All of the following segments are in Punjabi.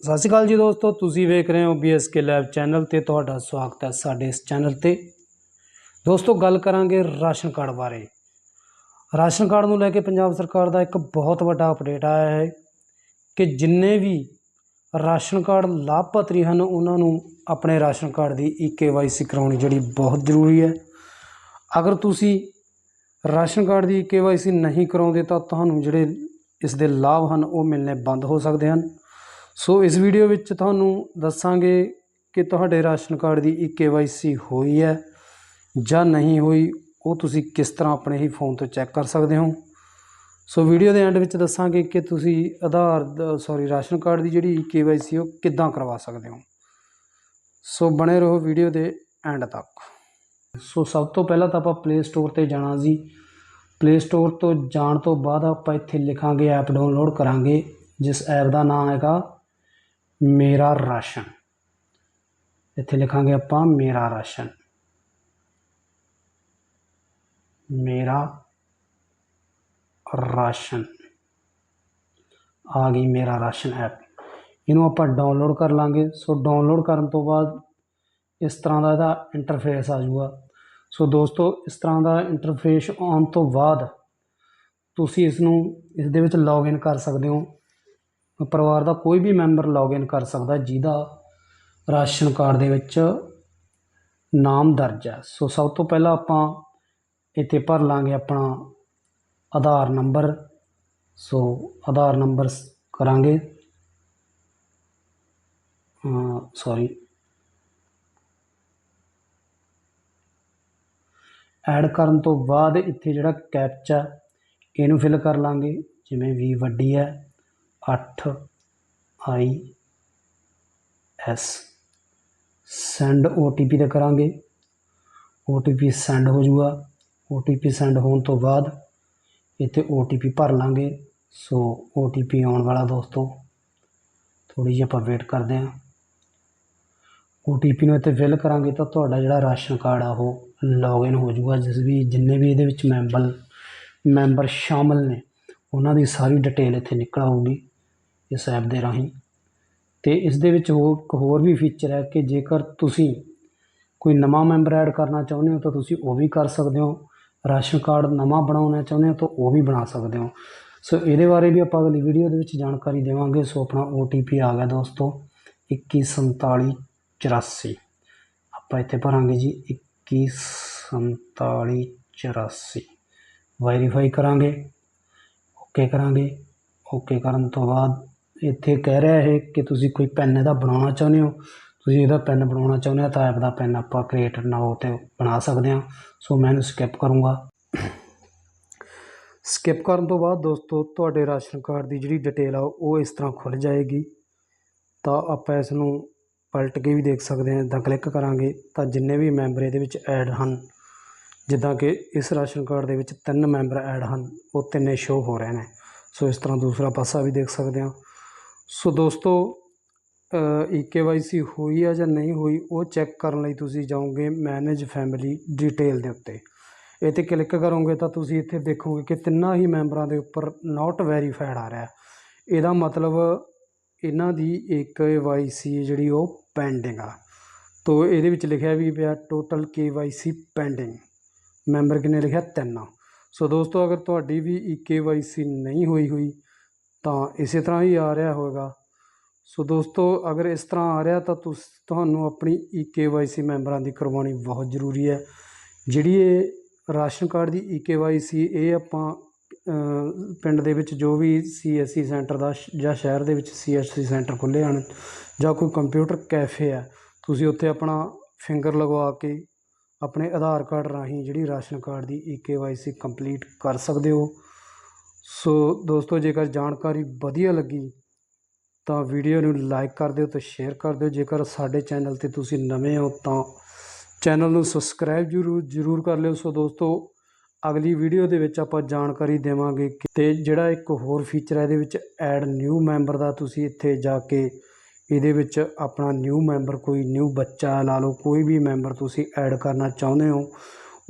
ਸਤਿ ਸ਼੍ਰੀ ਅਕਾਲ ਜੀ ਦੋਸਤੋ, ਤੁਸੀਂ ਵੇਖ ਰਹੇ ਹੋ BSK ਲੈਬ ਚੈਨਲ ਤੇ ਤੁਹਾਡਾ ਸਵਾਗਤ ਹੈ ਸਾਡੇ ਇਸ ਚੈਨਲ ਤੇ। ਦੋਸਤੋ, ਗੱਲ ਕਰਾਂਗੇ ਰਾਸ਼ਨ ਕਾਰਡ ਬਾਰੇ। ਰਾਸ਼ਨ ਕਾਰਡ ਨੂੰ ਲੈ ਕੇ ਪੰਜਾਬ ਸਰਕਾਰ ਦਾ ਇੱਕ ਬਹੁਤ ਵੱਡਾ ਅਪਡੇਟ ਆਇਆ ਹੈ ਕਿ ਜਿੰਨੇ ਵੀ ਰਾਸ਼ਨ ਕਾਰਡ ਲਾਭਪਾਤਰੀ ਹਨ, ਉਹਨਾਂ ਨੂੰ ਆਪਣੇ ਰਾਸ਼ਨ ਕਾਰਡ ਦੀ ਈ ਕਰਾਉਣੀ ਜਿਹੜੀ ਬਹੁਤ ਜ਼ਰੂਰੀ ਹੈ। ਅਗਰ ਤੁਸੀਂ ਰਾਸ਼ਨ ਕਾਰਡ ਦੀ ਈ ਨਹੀਂ ਕਰਾਉਂਦੇ ਤਾਂ ਤੁਹਾਨੂੰ ਜਿਹੜੇ ਇਸ ਦੇ ਲਾਭ ਹਨ, ਉਹ ਮਿਲਣੇ ਬੰਦ ਹੋ ਸਕਦੇ ਹਨ। ਸੋ ਇਸ ਵੀਡੀਓ ਵਿੱਚ ਤੁਹਾਨੂੰ ਦੱਸਾਂਗੇ ਕਿ ਤੁਹਾਡੇ ਰਾਸ਼ਨ ਕਾਰਡ ਦੀ ਈ ਹੋਈ ਹੈ ਜਾਂ ਨਹੀਂ ਹੋਈ, ਉਹ ਤੁਸੀਂ ਕਿਸ ਤਰ੍ਹਾਂ ਆਪਣੇ ਹੀ ਫੋਨ ਤੋਂ ਚੈੱਕ ਕਰ ਸਕਦੇ ਹੋ। ਸੋ ਵੀਡੀਓ ਦੇ ਐਂਡ ਵਿੱਚ ਦੱਸਾਂਗੇ ਕਿ ਤੁਸੀਂ ਆਧਾਰ, ਸੌਰੀ, ਰਾਸ਼ਨ ਕਾਰਡ ਦੀ ਜਿਹੜੀ ਈ ਉਹ ਕਿੱਦਾਂ ਕਰਵਾ ਸਕਦੇ ਹੋ। ਸੋ ਬਣੇ ਰਹੋ ਵੀਡੀਓ ਦੇ ਐਂਡ ਤੱਕ। ਸੋ ਸਭ ਤੋਂ ਪਹਿਲਾਂ ਤਾਂ ਆਪਾਂ ਪਲੇ ਸਟੋਰ ਤੇ ਜਾਣਾ ਜੀ। ਪਲੇ ਸਟੋਰ ਤੋਂ ਜਾਣ ਤੋਂ ਬਾਅਦ ਆਪਾਂ ਇੱਥੇ ਲਿਖਾਂਗੇ ਐਪ ਡਾਊਨਲੋਡ ਕਰਾਂਗੇ, ਜਿਸ ਐਪ ਦਾ ਨਾਮ ਹੈਗਾ ਮੇਰਾ ਰਾਸ਼ਨ। ਇੱਥੇ ਲਿਖਾਂਗੇ ਆਪਾਂ ਮੇਰਾ ਰਾਸ਼ਨ। ਮੇਰਾ ਰਾਸ਼ਨ। ਆ ਗਈ ਮੇਰਾ ਰਾਸ਼ਨ ਐਪ। ਇਹਨੂੰ ਆਪਾਂ ਡਾਊਨਲੋਡ ਕਰ ਲਾਂਗੇ। ਸੋ ਡਾਊਨਲੋਡ ਕਰਨ ਤੋਂ ਬਾਅਦ ਇਸ ਤਰ੍ਹਾਂ ਦਾ ਇਹਦਾ ਇੰਟਰਫੇਸ ਆ ਜਾਊਗਾ। ਸੋ ਦੋਸਤੋ, ਇਸ ਤਰ੍ਹਾਂ ਦਾ ਇੰਟਰਫੇਸ ਆਉਣ ਤੋਂ ਬਾਅਦ ਤੁਸੀਂ ਇਸ ਨੂੰ ਇਸ ਦੇ ਵਿੱਚ ਲੌਗਇਨ ਕਰ ਸਕਦੇ ਹੋ। ਪਰਿਵਾਰ ਦਾ ਕੋਈ ਵੀ ਮੈਂਬਰ ਲੌਗਇਨ ਕਰ ਸਕਦਾ, ਜਿਹਦਾ ਰਾਸ਼ਨ ਕਾਰਡ ਦੇ ਵਿੱਚ ਨਾਮ ਦਰਜ ਹੈ। ਸੋ ਸਭ ਤੋਂ ਪਹਿਲਾਂ ਆਪਾਂ ਇੱਥੇ ਭਰ ਲਾਂਗੇ ਆਪਣਾ Aadhaar number. So Aadhaar number ਕਰਾਂਗੇ। ਸੌਰੀ ਐਡ ਕਰਨ ਤੋਂ ਬਾਅਦ ਇੱਥੇ ਜਿਹੜਾ ਕੈਪਚਾ ਇਹਨੂੰ ਫਿਲ ਕਰ ਲਾਂਗੇ। ਜਿਵੇਂ ਵੀ ਵੱਡੀ ਹੈ। ਅੱਠ ਆਈ ਐਸ। ਸੈਂਡ ਓਟੀਪੀ ਤੇ ਕਰਾਂਗੇ। ਓਟੀਪੀ ਸੈਂਡ ਹੋ ਜਾਊਗਾ। ਓਟੀਪੀ ਸੈਂਡ ਹੋਣ ਤੋਂ ਬਾਅਦ ਇੱਥੇ ਓਟੀਪੀ ਭਰ ਲਾਂਗੇ। ਸੋ ਓਟੀਪੀ ਆਉਣ ਵਾਲਾ ਦੋਸਤੋ ਥੋੜੀ ਜਿਹੀ ਆਪਾਂ ਵੇਟ ਕਰਦੇ ਹਾਂ। ਓਟੀਪੀ ਨੂੰ ਇੱਥੇ ਫਿਲ ਕਰਾਂਗੇ ਤਾਂ ਤੁਹਾਡਾ ਜਿਹੜਾ ਰਾਸ਼ਨ ਕਾਰਡ ਆ ਉਹ ਲੌਗਇਨ ਹੋ ਜਾਊਗਾ। ਜਿਸ ਵੀ ਜਿੰਨੇ ਵੀ ਇਹਦੇ ਵਿੱਚ ਮੈਂਬਰ ਮੈਂਬਰ ਸ਼ਾਮਲ ਨੇ, ਉਹਨਾਂ ਦੀ ਸਾਰੀ ਡਿਟੇਲ ਇੱਥੇ ਨਿਕਲ ਆਊਗੀ। ਇਸ ਐਪ ਦੇ ਰਾਹੀਂ। ਤੇ ਇਸ ਦੇ ਵਿੱਚ ਹੋਰ ਇੱਕ ਹੋਰ ਵੀ ਫੀਚਰ ਹੈ ਕਿ ਜੇਕਰ ਤੁਸੀਂ ਕੋਈ ਨਵਾਂ ਮੈਂਬਰ ਐਡ ਕਰਨਾ ਚਾਹੁੰਦੇ ਹੋ, ਤਾਂ ਤੁਸੀਂ ਉਹ ਵੀ ਕਰ ਸਕਦੇ ਹੋ। ਰਾਸ਼ਨ ਕਾਰਡ ਨਵਾਂ ਬਣਾਉਣਾ ਚਾਹੁੰਦੇ ਹੋ, ਤਾਂ ਉਹ ਵੀ ਬਣਾ ਸਕਦੇ ਹੋ। ਸੋ ਇਹਦੇ ਬਾਰੇ ਵੀ ਆਪਾਂ ਅਗਲੀ ਵੀਡੀਓ ਦੇ ਵਿੱਚ ਜਾਣਕਾਰੀ ਦੇਵਾਂਗੇ। ਸੋ ਆਪਣਾ OTP ਆ ਗਿਆ ਦੋਸਤੋ 214784 ਆਪਾਂ ਇੱਥੇ ਭਰਾਂਗੇ ਜੀ 214784 ਵੈਰੀਫਾਈ ਕਰਾਂਗੇ ਓਕੇ ਕਰਾਂਗੇ ਓਕੇ ਕਰਨ ਤੋਂ ਬਾਅਦ ਇੱਥੇ ਕਹਿ ਰਿਹਾ ਇਹ ਕਿ ਤੁਸੀਂ ਕੋਈ ਪੈੱਨ ਇਹਦਾ ਬਣਾਉਣਾ ਚਾਹੁੰਦੇ ਹੋ। ਤੁਸੀਂ ਇਹਦਾ ਪੈੱਨ ਬਣਾਉਣਾ ਚਾਹੁੰਦੇ ਹੋ ਤਾਂ ਐਪ ਦਾ ਪੈੱਨ ਆਪਾਂ ਕ੍ਰੀਏਟ ਨਾਓ ਤੇ ਬਣਾ ਸਕਦੇ ਹਾਂ। ਸੋ ਮੈਂ ਇਹਨੂੰ ਸਕਿਪ ਕਰੂੰਗਾ। ਸਕਿਪ ਕਰਨ ਤੋਂ ਬਾਅਦ ਦੋਸਤੋ, ਤੁਹਾਡੇ ਰਾਸ਼ਨ ਕਾਰਡ ਦੀ ਜਿਹੜੀ ਡਿਟੇਲ ਆ, ਉਹ ਇਸ ਤਰ੍ਹਾਂ ਖੁੱਲ ਜਾਏਗੀ। ਤਾਂ ਆਪਾਂ ਇਸ ਨੂੰ ਪਲਟ ਕੇ ਵੀ ਦੇਖ ਸਕਦੇ ਹਾਂ। ਇਦਾਂ ਕਲਿੱਕ ਕਰਾਂਗੇ ਤਾਂ ਜਿੰਨੇ ਵੀ ਮੈਂਬਰ ਇਹਦੇ ਵਿੱਚ ਐਡ ਹਨ, ਜਿੱਦਾਂ ਕਿ ਇਸ ਰਾਸ਼ਨ ਕਾਰਡ ਦੇ ਵਿੱਚ ਤਿੰਨ ਮੈਂਬਰ ਐਡ ਹਨ, ਉਹ ਤਿੰਨੇ ਸ਼ੋ ਹੋ ਰਹੇ ਨੇ। ਸੋ ਇਸ ਤਰ੍ਹਾਂ ਦੂਸਰਾ ਪਾਸਾ ਵੀ ਦੇਖ ਸਕਦੇ ਹਾਂ। ਸੋ ਦੋਸਤੋ ਈ ਕੇ ਵਾਈ ਸੀ ਹੋਈ ਆ ਜਾਂ ਨਹੀਂ ਹੋਈ, ਉਹ ਚੈੱਕ ਕਰਨ ਲਈ ਤੁਸੀਂ ਜਾਓਗੇ ਮੈਨੇਜ ਫੈਮਿਲੀ ਡਿਟੇਲ ਦੇ ਉੱਤੇ। ਇਹ 'ਤੇ ਕਲਿੱਕ ਕਰੋਗੇ ਤਾਂ ਤੁਸੀਂ ਇੱਥੇ ਦੇਖੋਗੇ ਕਿ ਤਿੰਨਾਂ ਹੀ ਮੈਂਬਰਾਂ ਦੇ ਉੱਪਰ ਨਾਟ ਵੈਰੀਫਾਈਡ ਆ ਰਿਹਾ। ਇਹਦਾ ਮਤਲਬ ਇਹਨਾਂ ਦੀ ਇੱਕ ਵਾਈ ਸੀ ਜਿਹੜੀ ਉਹ ਪੈਂਡਿੰਗ ਆ। ਤੋ ਇਹਦੇ ਵਿੱਚ ਲਿਖਿਆ ਵੀ ਪਿਆ total K Y C pending member ਕਿੰਨੇ ਲਿਖਿਆ? ਤਿੰਨ। ਸੋ ਦੋਸਤੋ, ਅਗਰ ਤੁਹਾਡੀ ਵੀ ਈ ਕੇ ਵਾਈ ਸੀ ਨਹੀਂ ਹੋਈ ਹੋਈ ਤਾਂ ਇਸੇ ਤਰ੍ਹਾਂ ਹੀ ਆ ਰਿਹਾ ਹੋਵੇਗਾ। ਸੋ ਦੋਸਤੋ, ਅਗਰ ਇਸ ਤਰ੍ਹਾਂ ਆ ਰਿਹਾ ਤਾਂ ਤੁਸ, ਤੁਹਾਨੂੰ ਆਪਣੀ ਈ ਕੇ ਵਾਈ ਸੀ ਮੈਂਬਰਾਂ ਦੀ ਕਰਵਾਉਣੀ ਬਹੁਤ ਜ਼ਰੂਰੀ ਹੈ। ਜਿਹੜੀ ਇਹ ਰਾਸ਼ਨ ਕਾਰਡ ਦੀ ਈ ਕੇ ਵਾਈ ਸੀ, ਇਹ ਆਪਾਂ ਪਿੰਡ ਦੇ ਵਿੱਚ ਜੋ ਵੀ ਸੀ ਐਸ ਸੀ ਸੈਂਟਰ ਦਾ ਸ਼- ਜਾਂ ਸ਼ਹਿਰ ਦੇ ਵਿੱਚ ਸੀ ਐਸ ਸੀ ਸੈਂਟਰ ਖੁੱਲ੍ਹੇ ਹਨ, ਜਾਂ ਕੋਈ ਕੰਪਿਊਟਰ ਕੈਫੇ ਹੈ, ਤੁਸੀਂ ਉੱਥੇ ਆਪਣਾ ਫਿੰਗਰ ਲਗਵਾ ਕੇ ਆਪਣੇ ਆਧਾਰ ਕਾਰਡ ਰਾਹੀਂ ਜਿਹੜੀ ਰਾਸ਼ਨ ਕਾਰਡ ਦੀ e K Y C complete ਕਰ ਸਕਦੇ ਹੋ। ਸੋ ਦੋਸਤੋ, ਜੇਕਰ ਜਾਣਕਾਰੀ ਵਧੀਆ ਲੱਗੀ, ਤਾਂ ਵੀਡੀਓ ਨੂੰ ਲਾਈਕ ਕਰ ਦਿਓ ਤੇ ਸ਼ੇਅਰ ਕਰ ਦਿਓ। ਜੇਕਰ ਸਾਡੇ ਚੈਨਲ ਤੇ ਤੁਸੀਂ ਨਵੇਂ ਹੋ, ਤਾਂ ਚੈਨਲ ਨੂੰ ਸਬਸਕ੍ਰਾਈਬ ਜ਼ਰੂਰ ਜ਼ਰੂਰ ਕਰ ਲਿਓ। ਸੋ ਦੋਸਤੋ, ਅਗਲੀ ਵੀਡੀਓ ਦੇ ਵਿੱਚ ਆਪਾਂ ਜਾਣਕਾਰੀ ਦੇਵਾਂਗੇ ਕਿ ਤੇ ਜਿਹੜਾ ਇੱਕ ਹੋਰ ਫੀਚਰ ਹੈ, ਇਹਦੇ ਵਿੱਚ ਐਡ ਨਿਊ ਮੈਂਬਰ ਦਾ ਤੁਸੀਂ ਇੱਥੇ ਜਾ ਕੇ ਇਹਦੇ ਵਿੱਚ ਆਪਣਾ ਨਿਊ ਮੈਂਬਰ ਕੋਈ ਨਿਊ ਬੱਚਾ ਲਾ ਲਓ, ਕੋਈ ਵੀ ਮੈਂਬਰ ਤੁਸੀਂ ਐਡ ਕਰਨਾ ਚਾਹੁੰਦੇ ਹੋ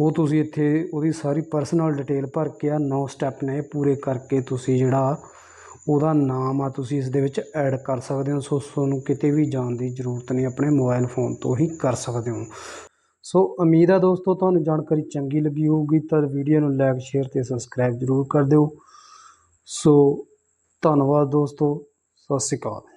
ਉਹ ਤੁਸੀਂ ਇੱਥੇ ਉਹਦੀ ਸਾਰੀ ਪਰਸਨਲ ਡਿਟੇਲ ਭਰ ਕੇ ਆ, ਨੌ ਸਟੈਪ ਨੇ ਪੂਰੇ ਕਰਕੇ ਤੁਸੀਂ ਜਿਹੜਾ ਉਹਦਾ ਨਾਮ ਆ, ਤੁਸੀਂ ਇਸ ਦੇ ਵਿੱਚ ਐਡ ਕਰ ਸਕਦੇ ਹੋ। ਸੋ ਤੁਹਾਨੂੰ ਕਿਤੇ ਵੀ ਜਾਣ ਦੀ ਜ਼ਰੂਰਤ ਨਹੀਂ, ਆਪਣੇ ਮੋਬਾਈਲ ਫੋਨ ਤੋਂ ਹੀ ਕਰ ਸਕਦੇ ਹੋ। ਸੋ ਉਮੀਦ ਆ ਦੋਸਤੋ, ਤੁਹਾਨੂੰ ਜਾਣਕਾਰੀ ਚੰਗੀ ਲੱਗੀ ਹੋਊਗੀ, ਤਾਂ ਵੀਡੀਓ ਨੂੰ ਲਾਈਕ ਸ਼ੇਅਰ ਤੇ ਸਬਸਕ੍ਰਾਈਬ ਜ਼ਰੂਰ ਕਰ ਦਿਓ। ਸੋ ਧੰਨਵਾਦ ਦੋਸਤੋ, ਸਤਿ ਸ਼੍ਰੀ ਅਕਾਲ।